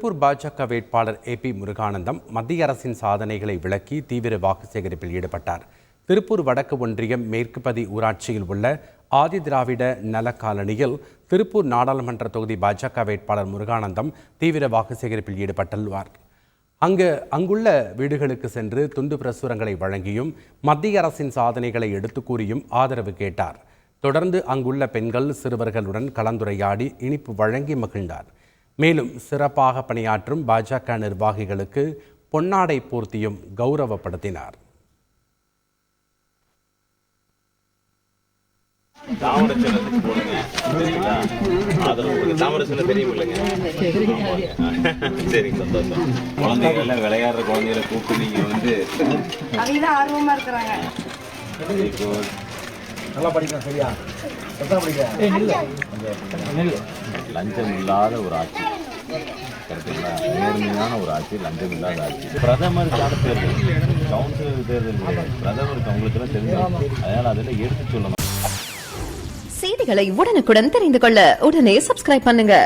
திருப்பூர் பாஜக வேட்பாளர் ஏ பி முருகானந்தம் மத்திய அரசின் சாதனைகளை விளக்கி தீவிர வாக்கு சேகரிப்பில் ஈடுபட்டார். திருப்பூர் வடக்கு ஒன்றியம் மேற்குப்பதி ஊராட்சியில் உள்ள ஆதி திராவிட நல காலனியில் திருப்பூர் நாடாளுமன்ற தொகுதி பாஜக வேட்பாளர் முருகானந்தம் தீவிர வாக்கு சேகரிப்பில் ஈடுபட்டுள்ளார். அங்கு அங்குள்ள வீடுகளுக்கு சென்று துண்டு பிரசுரங்களை வழங்கியும் மத்திய அரசின் சாதனைகளை எடுத்துக் கூறியும் ஆதரவு கேட்டார். தொடர்ந்து அங்குள்ள பெண்கள் சிறுவர்களுடன் கலந்துரையாடி இனிப்பு வழங்கி மகிழ்ந்தார். மேலும் சிறப்பாக பணியாற்றும் பாஜக நிர்வாகிகளுக்கு பொன்னாடை பூர்த்தியும் கௌரவப்படுத்தினார். தாமரை சின்னத்துக்கு போடுங்க. சரிங்களா ஆதரவு கொடுங்க தாமரை சின்னம் தெரியும் இல்லைங்க. சரி சந்தோஷம். குழந்தைங்க எல்லாம் விளையாடுற குழந்தைகளை கூப்பிட்டு வந்து இருக்கிறாங்க. நல்லா படிக்கலாம் சரியா? படிக்க லஞ்சம் இல்லாத ஒரு ஆட்சி. கரெக்டுங்களா நேர்மையான ஒரு ஆட்சி லஞ்சம் இல்லாத ஆட்சி. பிரதமருக்கான தேர்தல் கவுன்சிலர் தேர்தல் கிடையாது. பிரதமருக்கு அவங்களுக்கெல்லாம் தெரிஞ்சு அதனால அதில் எடுத்து சொல்லணும். செய்திகளை உடனுக்குடன் தெரிந்து கொள்ள உடனே சப்ஸ்கிரைப் பண்ணுங்க.